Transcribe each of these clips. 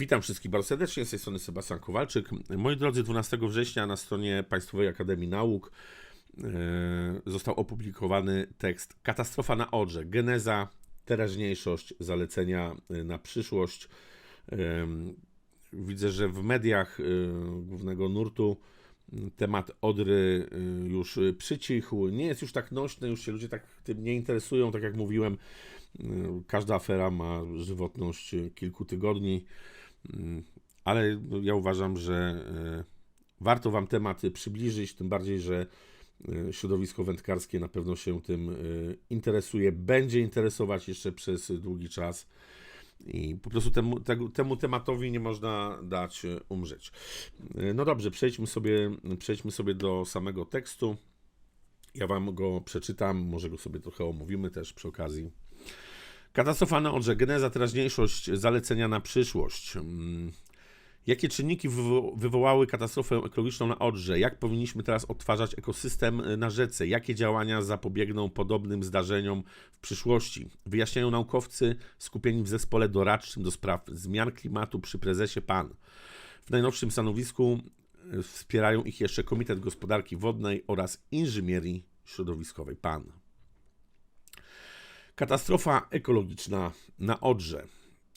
Witam wszystkich bardzo serdecznie, z tej strony Sebastian Kowalczyk. Moi drodzy, 12 września na stronie Państwowej Akademii Nauk e, został opublikowany tekst Katastrofa na Odrze. Geneza, teraźniejszość, zalecenia e, na przyszłość. E, Widzę, że w mediach głównego nurtu temat Odry już przycichł. Nie jest już tak nośny, już się ludzie tak tym nie interesują, tak jak mówiłem. Każda afera ma żywotność kilku tygodni. Mm, ale ja uważam, że e, warto Wam temat przybliżyć, tym bardziej, że e, środowisko wędkarskie na pewno się tym e, interesuje, będzie interesować jeszcze przez długi czas i po prostu temu, temu tematowi nie można dać umrzeć. No dobrze, przejdźmy sobie, przejdźmy sobie do samego tekstu. Ja Wam go przeczytam, może go sobie trochę omówimy też przy okazji. Katastrofa na Odrze, geneza, teraźniejszość, zalecenia na przyszłość. Mm, Jakie czynniki wywo- wywołały katastrofę ekologiczną na Odrze? Jak powinniśmy teraz odtwarzać ekosystem y, na rzece? Jakie działania zapobiegną podobnym zdarzeniom w przyszłości? Wyjaśniają naukowcy skupieni w zespole doradczym do spraw zmian klimatu przy prezesie PAN. W najnowszym stanowisku y, wspierają ich jeszcze Komitet Gospodarki Wodnej oraz Inżynierii Środowiskowej PAN. Katastrofa ekologiczna na Odrze.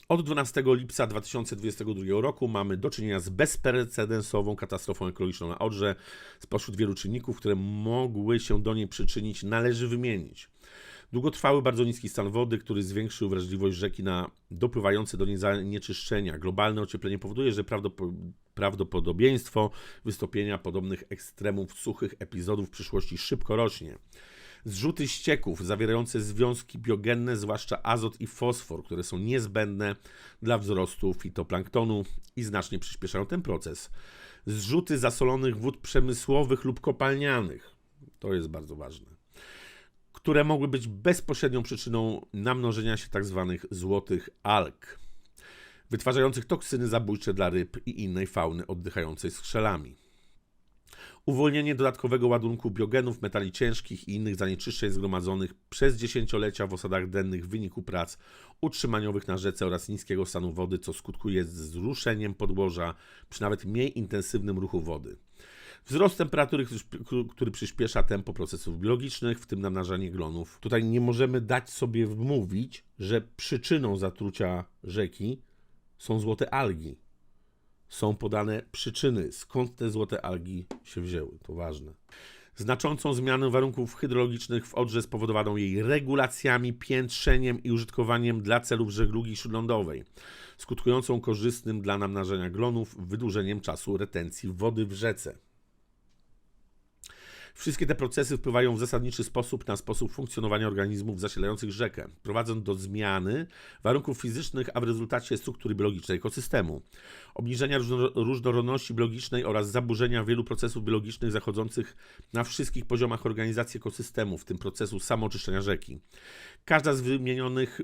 Od 12 lipca 2022 roku mamy do czynienia z bezprecedensową katastrofą ekologiczną na Odrze. Spośród wielu czynników, które mogły się do niej przyczynić, należy wymienić. Długotrwały, bardzo niski stan wody, który zwiększył wrażliwość rzeki na dopływające do niej zanieczyszczenia. Globalne ocieplenie powoduje, że prawdopo- prawdopodobieństwo wystąpienia podobnych ekstremów suchych epizodów w przyszłości szybko rośnie. Zrzuty ścieków zawierające związki biogenne, zwłaszcza azot i fosfor, które są niezbędne dla wzrostu fitoplanktonu i znacznie przyspieszają ten proces. Zrzuty zasolonych wód przemysłowych lub kopalnianych, to jest bardzo ważne, które mogły być bezpośrednią przyczyną namnożenia się tzw. złotych alg, wytwarzających toksyny zabójcze dla ryb i innej fauny oddychającej skrzelami uwolnienie dodatkowego ładunku biogenów, metali ciężkich i innych zanieczyszczeń zgromadzonych przez dziesięciolecia w osadach dennych w wyniku prac utrzymaniowych na rzece oraz niskiego stanu wody, co skutkuje zruszeniem podłoża przy nawet mniej intensywnym ruchu wody. Wzrost temperatury, który- przyspiesza tempo procesów biologicznych, w tym namnażanie glonów. Tutaj nie możemy dać sobie wmówić, że przyczyną zatrucia rzeki są złote algi są podane przyczyny, skąd te złote algi się wzięły. To ważne. Znaczącą zmianę warunków hydrologicznych w Odrze spowodowaną jej regulacjami, piętrzeniem i użytkowaniem dla celów żeglugi śródlądowej, skutkującą korzystnym dla namnażania glonów wydłużeniem czasu retencji wody w rzece. Wszystkie te procesy wpływają w zasadniczy sposób na sposób funkcjonowania organizmów zasilających rzekę, prowadząc do zmiany warunków fizycznych, a w rezultacie struktury biologicznej ekosystemu, obniżenia różno- różnorodności biologicznej oraz zaburzenia wielu procesów biologicznych zachodzących na wszystkich poziomach organizacji ekosystemu, w tym procesu samooczyszczenia rzeki. Każda z wymienionych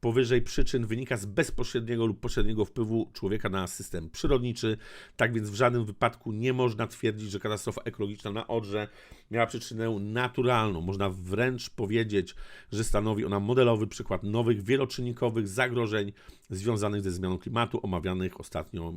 powyżej przyczyn wynika z bezpośredniego lub pośredniego wpływu człowieka na system przyrodniczy, tak więc w żadnym wypadku nie można twierdzić, że katastrofa ekologiczna na Odrze miała przyczynę naturalną. Można wręcz powiedzieć, że stanowi ona modelowy przykład nowych, wieloczynnikowych zagrożeń związanych ze zmianą klimatu, omawianych ostatnio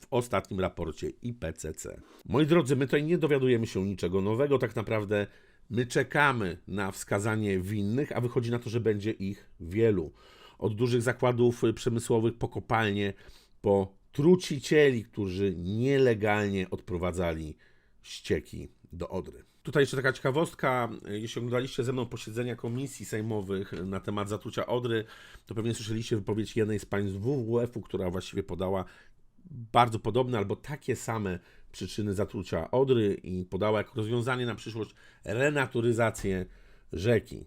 w ostatnim raporcie IPCC. Moi drodzy, my tutaj nie dowiadujemy się niczego nowego, tak naprawdę my czekamy na wskazanie winnych, a wychodzi na to, że będzie ich wielu. Od dużych zakładów przemysłowych po kopalnie, po trucicieli, którzy nielegalnie odprowadzali ścieki do Odry. Tutaj jeszcze taka ciekawostka, jeśli oglądaliście ze mną posiedzenia komisji sejmowych na temat zatrucia Odry, to pewnie słyszeliście wypowiedź jednej z pań z WWF-u, która właściwie podała bardzo podobne albo takie same przyczyny zatrucia Odry i podała jako rozwiązanie na przyszłość renaturyzację rzeki.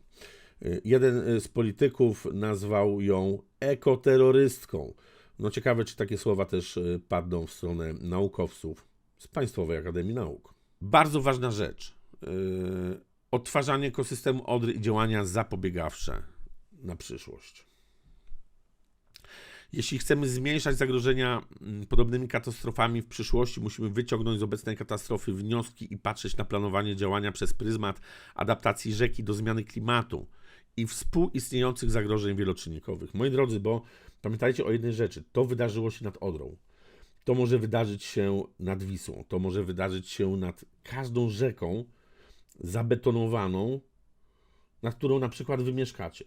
Jeden z polityków nazwał ją ekoterrorystką. No ciekawe, czy takie słowa też y, padną w stronę naukowców z Państwowej Akademii Nauk. Bardzo ważna rzecz. Yy, odtwarzanie ekosystemu Odry i działania zapobiegawcze na przyszłość. Jeśli chcemy zmniejszać zagrożenia mm, podobnymi katastrofami w przyszłości, musimy wyciągnąć z obecnej katastrofy wnioski i patrzeć na planowanie działania przez pryzmat adaptacji rzeki do zmiany klimatu i współistniejących zagrożeń wieloczynnikowych. Moi drodzy, bo Pamiętajcie o jednej rzeczy. To wydarzyło się nad Odrą. To może wydarzyć się nad Wisłą. To może wydarzyć się nad każdą rzeką zabetonowaną, nad którą na przykład wy mieszkacie.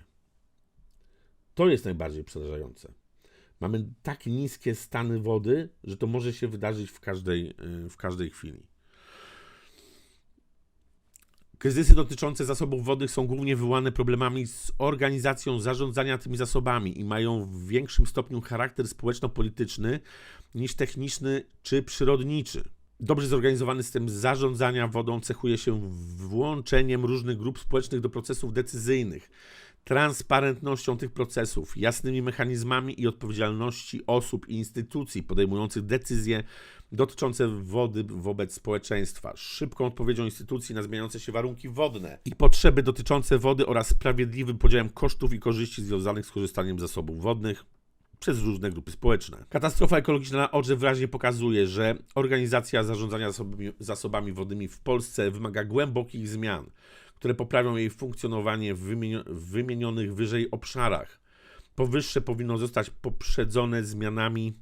To jest najbardziej przerażające. Mamy tak niskie stany wody, że to może się wydarzyć w każdej, w każdej chwili. Kryzysy dotyczące zasobów wodnych są głównie wywołane problemami z organizacją zarządzania tymi zasobami i mają w większym stopniu charakter społeczno-polityczny niż techniczny czy przyrodniczy. Dobrze zorganizowany system zarządzania wodą cechuje się włączeniem różnych grup społecznych do procesów decyzyjnych, transparentnością tych procesów, jasnymi mechanizmami i odpowiedzialności osób i instytucji podejmujących decyzje dotyczące wody wobec społeczeństwa, szybką odpowiedzią instytucji na zmieniające się warunki wodne i potrzeby dotyczące wody oraz sprawiedliwym podziałem kosztów i korzyści związanych z korzystaniem z zasobów wodnych przez różne grupy społeczne. Katastrofa ekologiczna na oczy wyraźnie pokazuje, że organizacja zarządzania zasobami, zasobami wodnymi w Polsce wymaga głębokich zmian, które poprawią jej funkcjonowanie w, wymienio w wymienionych wyżej obszarach. Powyższe powinno zostać poprzedzone zmianami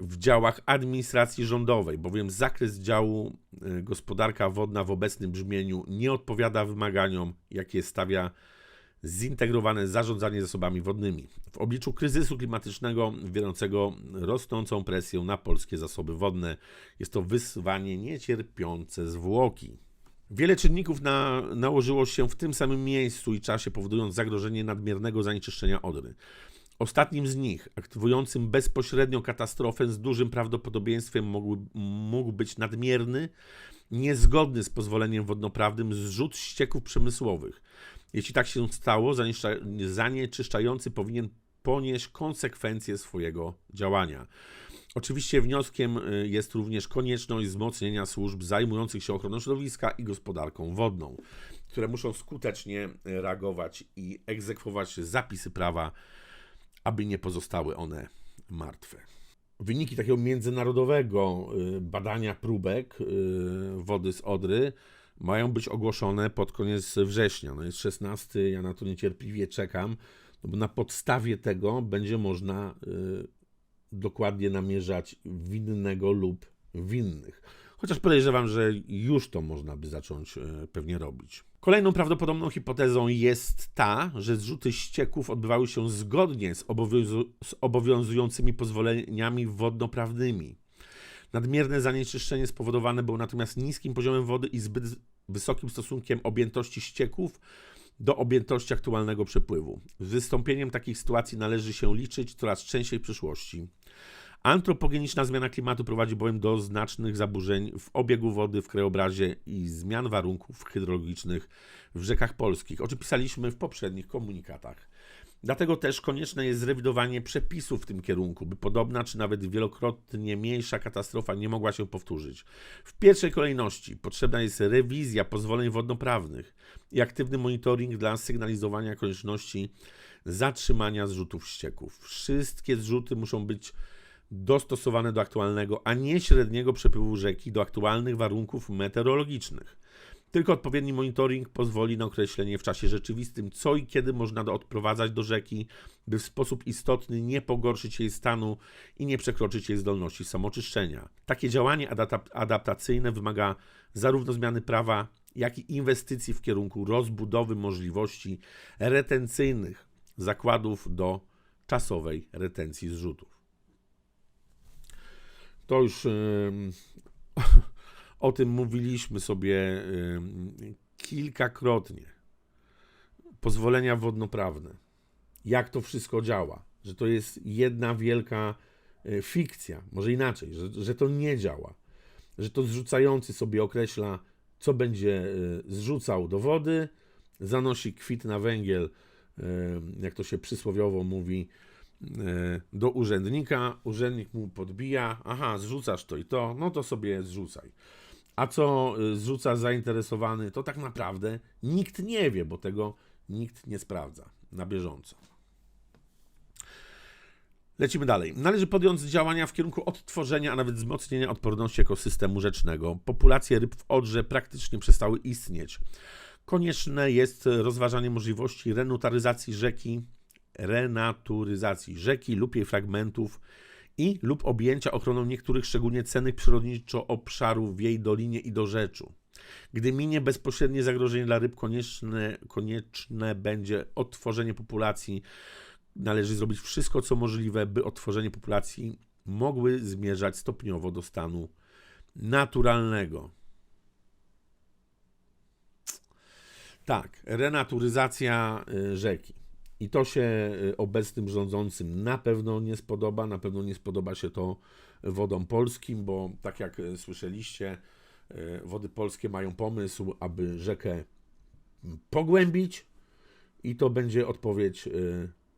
w działach administracji rządowej, bowiem zakres działu e, gospodarka wodna w obecnym brzmieniu nie odpowiada wymaganiom, jakie stawia zintegrowane zarządzanie zasobami wodnymi. W obliczu kryzysu klimatycznego wierzącego rosnącą presję na polskie zasoby wodne jest to wyzwanie niecierpiące zwłoki. Wiele czynników na, nałożyło się w tym samym miejscu i czasie, powodując zagrożenie nadmiernego zanieczyszczenia Odry. Ostatnim z nich, aktywującym bezpośrednio katastrofę z dużym prawdopodobieństwem mógł, mógł być nadmierny, niezgodny z pozwoleniem wodnoprawnym zrzut ścieków przemysłowych. Jeśli tak się stało, zanieczyszczający powinien ponieść konsekwencje swojego działania. Oczywiście wnioskiem y, jest również konieczność wzmocnienia służb zajmujących się ochroną środowiska i gospodarką wodną, które muszą skutecznie reagować i egzekwować zapisy prawa aby nie pozostały one martwe. Wyniki takiego międzynarodowego y, badania próbek y, wody z Odry mają być ogłoszone pod koniec września. No jest 16, ja na to niecierpliwie czekam, no bo na podstawie tego będzie można y, dokładnie namierzać winnego lub winnych. Chociaż podejrzewam, że już to można by zacząć pewnie robić. Kolejną prawdopodobną hipotezą jest ta, że zrzuty ścieków odbywały się zgodnie z, obowiązu z obowiązującymi pozwoleniami wodnoprawnymi. Nadmierne zanieczyszczenie spowodowane było natomiast niskim poziomem wody i zbyt wysokim stosunkiem objętości ścieków do objętości aktualnego przepływu. Z wystąpieniem takich sytuacji należy się liczyć coraz częściej w przyszłości. Antropogeniczna zmiana klimatu prowadzi bowiem do znacznych zaburzeń w obiegu wody w krajobrazie i zmian warunków hydrologicznych w rzekach polskich, o czym pisaliśmy w poprzednich komunikatach. Dlatego też konieczne jest zrewidowanie przepisów w tym kierunku, by podobna czy nawet wielokrotnie mniejsza katastrofa nie mogła się powtórzyć. W pierwszej kolejności potrzebna jest rewizja pozwoleń wodnoprawnych i aktywny monitoring dla sygnalizowania konieczności zatrzymania zrzutów ścieków. Wszystkie zrzuty muszą być dostosowane do aktualnego, a nie średniego przepływu rzeki do aktualnych warunków meteorologicznych. Tylko odpowiedni monitoring pozwoli na określenie w czasie rzeczywistym, co i kiedy można odprowadzać do rzeki, by w sposób istotny nie pogorszyć jej stanu i nie przekroczyć jej zdolności samoczyszczenia. Takie działanie adaptacyjne wymaga zarówno zmiany prawa, jak i inwestycji w kierunku rozbudowy możliwości retencyjnych zakładów do czasowej retencji zrzutów. To już o tym mówiliśmy sobie kilkakrotnie. Pozwolenia wodnoprawne. Jak to wszystko działa? Że to jest jedna wielka e, fikcja, może inaczej, że, że to nie działa. Że to zrzucający sobie określa, co będzie e, zrzucał do wody, zanosi kwit na węgiel, jak to się przysłowiowo mówi, E, do urzędnika, urzędnik mu podbija, aha, zrzucasz to i to, no to sobie zrzucaj. A co e, zrzuca zainteresowany, to tak naprawdę nikt nie wie, bo tego nikt nie sprawdza na bieżąco. Lecimy dalej. Należy podjąć działania w kierunku odtworzenia, a nawet wzmocnienia odporności ekosystemu rzecznego. Populacje ryb w Odrze praktycznie przestały istnieć. Konieczne jest rozważanie możliwości renutaryzacji rzeki renaturyzacji rzeki lub jej fragmentów i lub objęcia ochroną niektórych szczególnie cennych przyrodniczo obszarów w jej dolinie i dorzeczu. Gdy minie bezpośrednie zagrożenie dla ryb, konieczne, konieczne będzie odtworzenie populacji. Należy zrobić wszystko, co możliwe, by odtworzenie populacji mogły zmierzać stopniowo do stanu naturalnego. Tak, renaturyzacja y, rzeki. I to się y, obecnym rządzącym na pewno nie spodoba. Na pewno nie spodoba się to wodom polskim, bo tak jak y, słyszeliście, y, wody polskie mają pomysł, aby rzekę pogłębić, i to będzie odpowiedź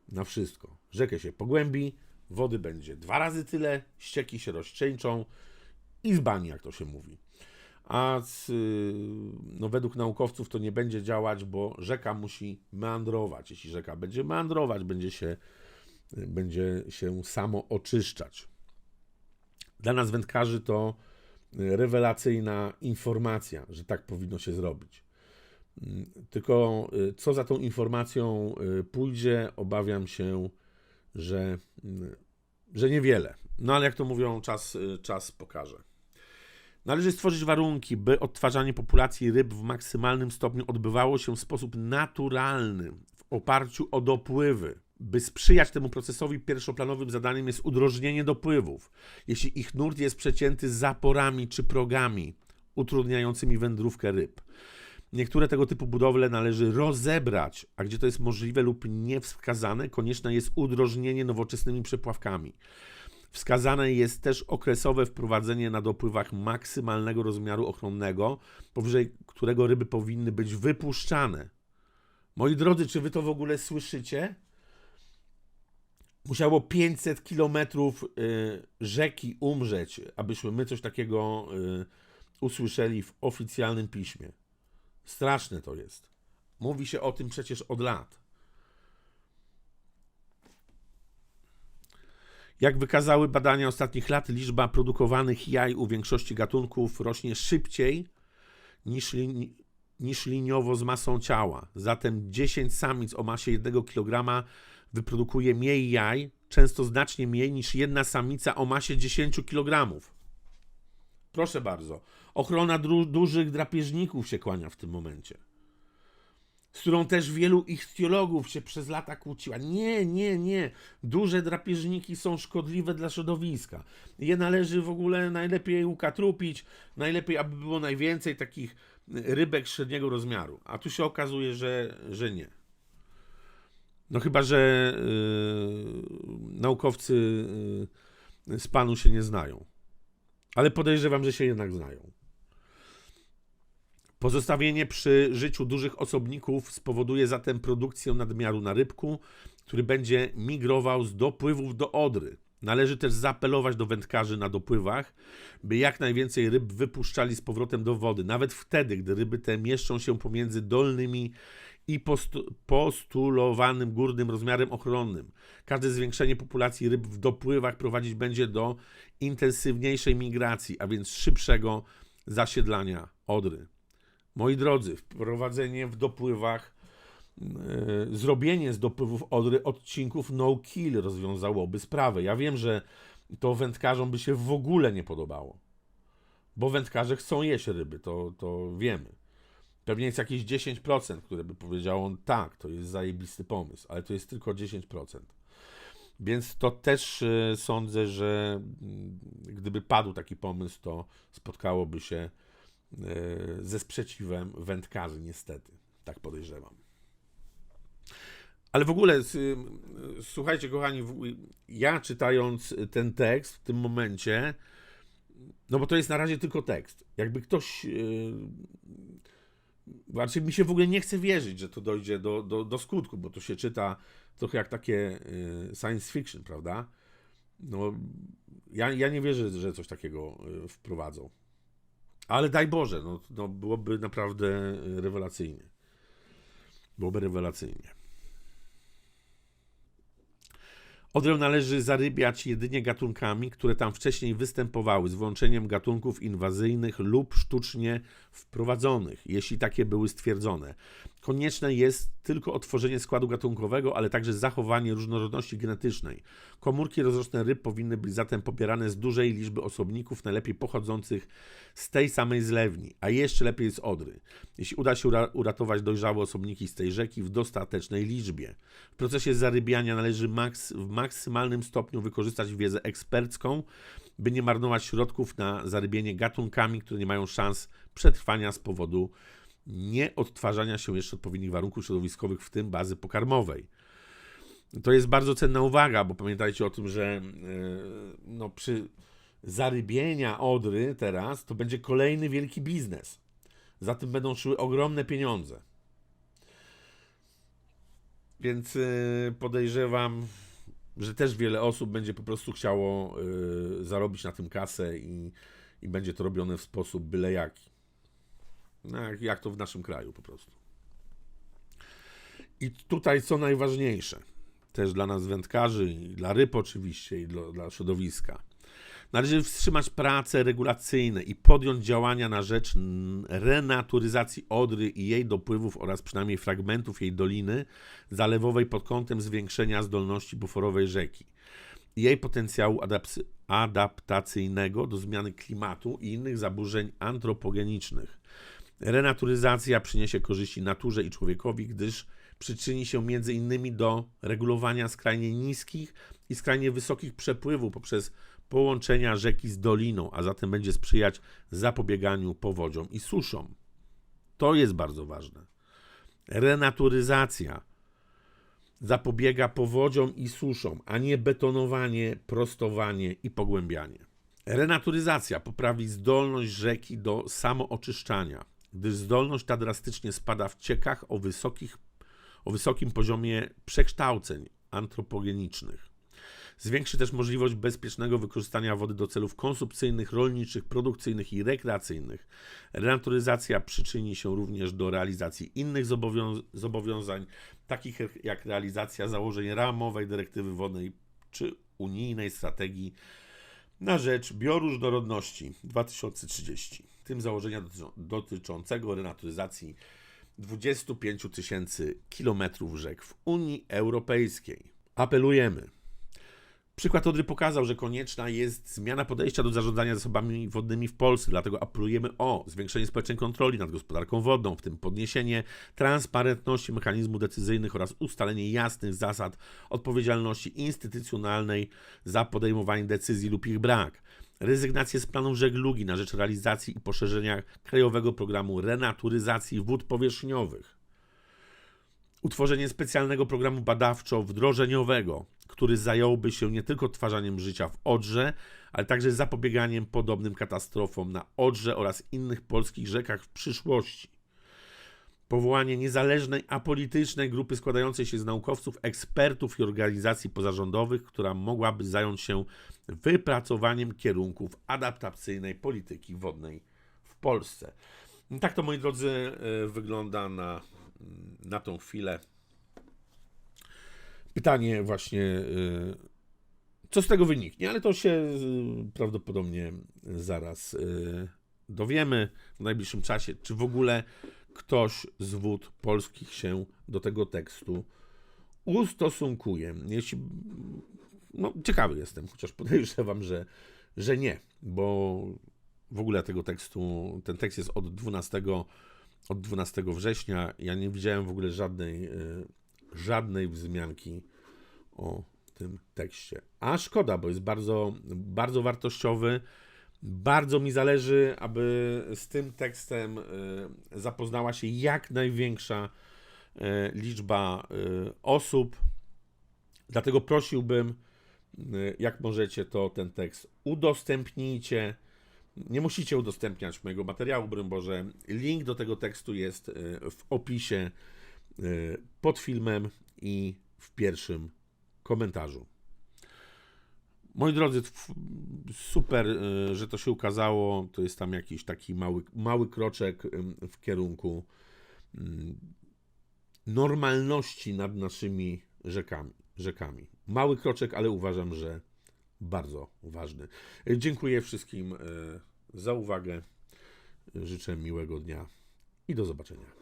na wszystko. Rzekę się pogłębi, wody będzie dwa razy tyle, ścieki się rozcieńczą i z bani, jak to się mówi. A z, y, no, według naukowców to nie będzie działać, bo rzeka musi meandrować. Jeśli rzeka będzie meandrować, będzie się, y, będzie się samo oczyszczać. Dla nas wędkarzy to y, rewelacyjna informacja, że tak powinno się zrobić. Mm, Tylko co za tą informacją pójdzie, obawiam się, że, mm, że niewiele. No ale jak to mówią, czas, czas pokaże. Należy stworzyć warunki, by odtwarzanie populacji ryb w maksymalnym stopniu odbywało się w sposób naturalny, w oparciu o dopływy. By sprzyjać temu procesowi, pierwszoplanowym zadaniem jest udrożnienie dopływów. Jeśli ich nurt jest przecięty zaporami czy progami utrudniającymi wędrówkę ryb. Niektóre tego typu budowle należy rozebrać, a gdzie to jest możliwe lub niewskazane, konieczne jest udrożnienie nowoczesnymi przepławkami. Wskazane jest też okresowe wprowadzenie na dopływach maksymalnego rozmiaru ochronnego, powyżej którego ryby powinny być wypuszczane. Moi drodzy, czy wy to w ogóle słyszycie? Musiało 500 kilometrów y, rzeki umrzeć, abyśmy my coś takiego y, usłyszeli w oficjalnym piśmie. Straszne to jest. Mówi się o tym przecież od lat. Jak wykazały badania ostatnich lat, liczba produkowanych jaj u większości gatunków rośnie szybciej niż, niż liniowo z masą ciała. Zatem 10 samic o masie 1 kg wyprodukuje mniej jaj, często znacznie mniej niż jedna samica o masie 10 kg. Proszę bardzo. Ochrona dużych drapieżników się kłania w tym momencie. Z którą też wielu ichtiologów się przez lata kłóciła. Nie, nie, nie. Duże drapieżniki są szkodliwe dla środowiska. Je należy w ogóle najlepiej ukatrupić, najlepiej, aby było najwięcej takich rybek średniego rozmiaru. A tu się okazuje, że, że nie. No chyba, że yy, naukowcy yy, z panu się nie znają. Ale podejrzewam, że się jednak znają. Pozostawienie przy życiu dużych osobników spowoduje zatem produkcję nadmiaru na rybku, który będzie migrował z dopływów do Odry. Należy też zaapelować do wędkarzy na dopływach, by jak najwięcej ryb wypuszczali z powrotem do wody, nawet wtedy, gdy ryby te mieszczą się pomiędzy dolnymi i postu- postulowanym górnym rozmiarem ochronnym. Każde zwiększenie populacji ryb w dopływach prowadzić będzie do intensywniejszej migracji, a więc szybszego zasiedlania Odry. Moi drodzy, wprowadzenie w dopływach, yy, zrobienie z dopływów Odry odcinków no-kill rozwiązałoby sprawę. Ja wiem, że to wędkarzom by się w ogóle nie podobało, bo wędkarze chcą jeść ryby, to, to wiemy. Pewnie jest jakieś 10%, które by powiedziało, tak, to jest zajebisty pomysł, ale to jest tylko 10%. Więc to też e, sądzę, że mm, gdyby padł taki pomysł, to spotkałoby się e, ze sprzeciwem wędkarzy, niestety. Tak podejrzewam. Ale w ogóle, s- słuchajcie, kochani, ja czytając ten tekst w tym momencie, no bo to jest na razie tylko tekst. Jakby ktoś. Yy, znaczy, mi się w ogóle nie chce wierzyć, że to dojdzie do, do, do skutku, bo to się czyta trochę jak takie yy, science fiction, prawda? No, ja, ja nie wierzę, że coś takiego wprowadzą. Ale daj Boże, no, no byłoby naprawdę rewelacyjnie. Byłoby rewelacyjnie. Odrę należy zarybiać jedynie gatunkami, które tam wcześniej występowały, z wyłączeniem gatunków inwazyjnych lub sztucznie wprowadzonych, jeśli takie były stwierdzone. Konieczne jest tylko otworzenie składu gatunkowego, ale także zachowanie różnorodności genetycznej. Komórki rozroczne ryb powinny być zatem pobierane z dużej liczby osobników, najlepiej pochodzących z tej samej zlewni, a jeszcze lepiej z Odry. Jeśli uda się ura- uratować dojrzałe osobniki z tej rzeki w dostatecznej liczbie. W procesie zarybiania należy maks- w maksymalnym stopniu wykorzystać wiedzę ekspercką, by nie marnować środków na zarybienie gatunkami, które nie mają szans przetrwania z powodu nieodtwarzania się jeszcze odpowiednich warunków środowiskowych, w tym bazy pokarmowej. To jest bardzo cenna uwaga, bo pamiętajcie o tym, że yy, no, przy zarybienia Odry teraz to będzie kolejny wielki biznes. Za tym będą szły ogromne pieniądze. Więc yy, podejrzewam, że też wiele osób będzie po prostu chciało yy, zarobić na tym kasę i, i będzie to robione w sposób byle jaki. No, jak, to w naszym kraju po prostu. I tutaj co najważniejsze, też dla nas wędkarzy, i dla ryb oczywiście, i dla, dla środowiska. Należy wstrzymać prace regulacyjne i podjąć działania na rzecz renaturyzacji Odry i jej dopływów oraz przynajmniej fragmentów jej doliny zalewowej pod kątem zwiększenia zdolności buforowej rzeki jej potencjału adaptacyjnego do zmiany klimatu i innych zaburzeń antropogenicznych. Renaturyzacja przyniesie korzyści naturze i człowiekowi, gdyż przyczyni się innymi do regulowania skrajnie niskich i skrajnie wysokich przepływów poprzez połączenia rzeki z doliną, a zatem będzie sprzyjać zapobieganiu powodziom i suszom. To jest bardzo ważne. Renaturyzacja zapobiega powodziom i suszom, a nie betonowanie, prostowanie i pogłębianie. Renaturyzacja poprawi zdolność rzeki do samooczyszczania, gdyż zdolność ta drastycznie spada w ciekach o, wysokich, o wysokim poziomie przekształceń antropogenicznych. Zwiększy też możliwość bezpiecznego wykorzystania wody do celów konsumpcyjnych, rolniczych, produkcyjnych i rekreacyjnych. Renaturyzacja przyczyni się również do realizacji innych zobowią- zobowiązań, takich jak realizacja założeń ramowej dyrektywy wodnej czy unijnej strategii na rzecz bioróżnorodności 2030, w tym założenia dotyczą- dotyczącego renaturyzacji 25 tysięcy kilometrów rzek w Unii Europejskiej. Apelujemy. Przykład Odry pokazał, że konieczna jest zmiana podejścia do zarządzania zasobami wodnymi w Polsce, dlatego apelujemy o zwiększenie społecznej kontroli nad gospodarką wodną, w tym podniesienie transparentności mechanizmów decyzyjnych oraz ustalenie jasnych zasad odpowiedzialności instytucjonalnej za podejmowanie decyzji lub ich brak. Rezygnację z planów żeglugi na rzecz realizacji i poszerzenia krajowego programu renaturyzacji wód powierzchniowych utworzenie specjalnego programu badawczo-wdrożeniowego, który zająłby się nie tylko odtwarzaniem życia w Odrze, ale także zapobieganiem podobnym katastrofom na Odrze oraz innych polskich rzekach w przyszłości. Powołanie niezależnej, apolitycznej grupy składającej się z naukowców, ekspertów i organizacji pozarządowych, która mogłaby zająć się wypracowaniem kierunków adaptacyjnej polityki wodnej w Polsce. Tak to, moi drodzy, y, wygląda na, na tą chwilę. Pytanie właśnie, y, co z tego wyniknie, ale to się y, prawdopodobnie zaraz dowiemy w najbliższym czasie, czy w ogóle ktoś z wód polskich się do tego tekstu ustosunkuje. Jeśli, no, ciekawy jestem, chociaż podejrzewam, że, że nie, bo w ogóle tego tekstu, ten tekst jest od 12, od 12 września. Ja nie widziałem w ogóle żadnej, y, żadnej wzmianki o tym tekście. A szkoda, bo jest bardzo, bardzo wartościowy. Bardzo mi zależy, aby z tym tekstem y, zapoznała się jak największa y, liczba y, osób. Dlatego prosiłbym, jak możecie, to ten tekst udostępnijcie. Nie musicie udostępniać mojego materiału, broń Boże. Link do tego tekstu jest w opisie pod filmem i w pierwszym komentarzu. Moi drodzy, super, y, że to się ukazało. To jest tam jakiś taki mały, mały kroczek w kierunku normalności nad naszymi rzekami, rzekami. Mały kroczek, ale uważam, że bardzo ważny. Y, Dziękuję wszystkim y, za uwagę. Życzę miłego dnia i do zobaczenia.